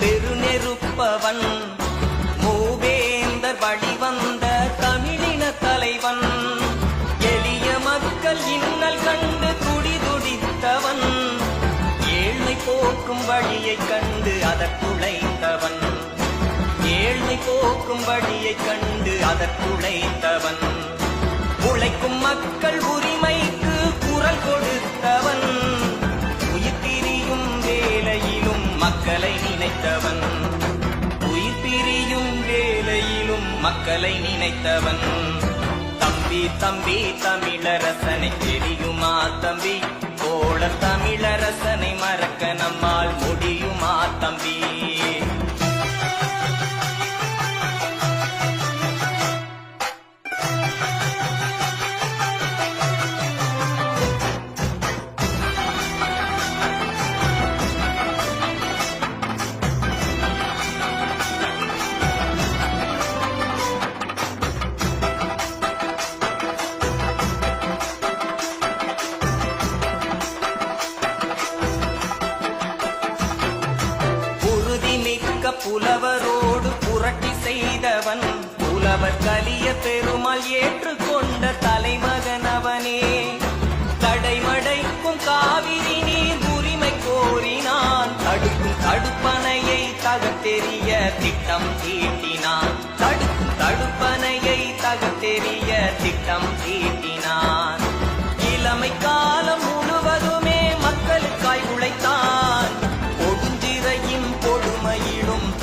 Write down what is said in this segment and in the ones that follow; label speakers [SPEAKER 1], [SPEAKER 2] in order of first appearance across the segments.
[SPEAKER 1] பெருநெருப்பவன் மூவேந்தர் வழிவந்த தமிழின தலைவன் எளிய மக்கள் இன்னல் கண்டு குடிதுடித்தவன் ஏழ்மை போக்கும் வழியை கண்டு அதற்குழைத்தவன். ஏழ்மை போக்கும் வழியை கண்டு அதற்குழைத்தவன். உழைக்கும் மக்கள் உரிமைக்கு குரல் கொடுத்தவன். உயிர் திரியும் வேலையிலும் மக்களை மக்களை நினைத்தவன். தம்பி தம்பி தமிழரசனை தெரியுமா தம்பி? அவரோடு புரட்டி செய்தவன் புலவர் கலிய பெருமாள் ஏற்றுக்கொண்ட தலைமகன் அவனே. தடைமடைக்கும் காவிரி நீர் உரிமை கோரினான். தடுக்கும் தடுப்பணையை தகத்தெறிய திட்டம் தீட்டினான். தடுக்கும் தடுப்பணையை தகத்தெறிய திட்டம் தீட்டி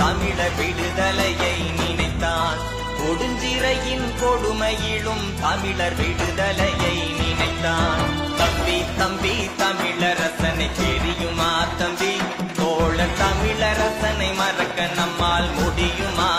[SPEAKER 1] தமிழ விடுதலையை நினைத்தான் கொடுஞ்சிறையின் கொடுமையிலும் தமிழர் விடுதலையை நினைத்தான் தம்பி தம்பி தமிழரசனை தெரியுமா தம்பி? தோழர் தமிழரசனை மறக்க நம்மால் முடியுமா?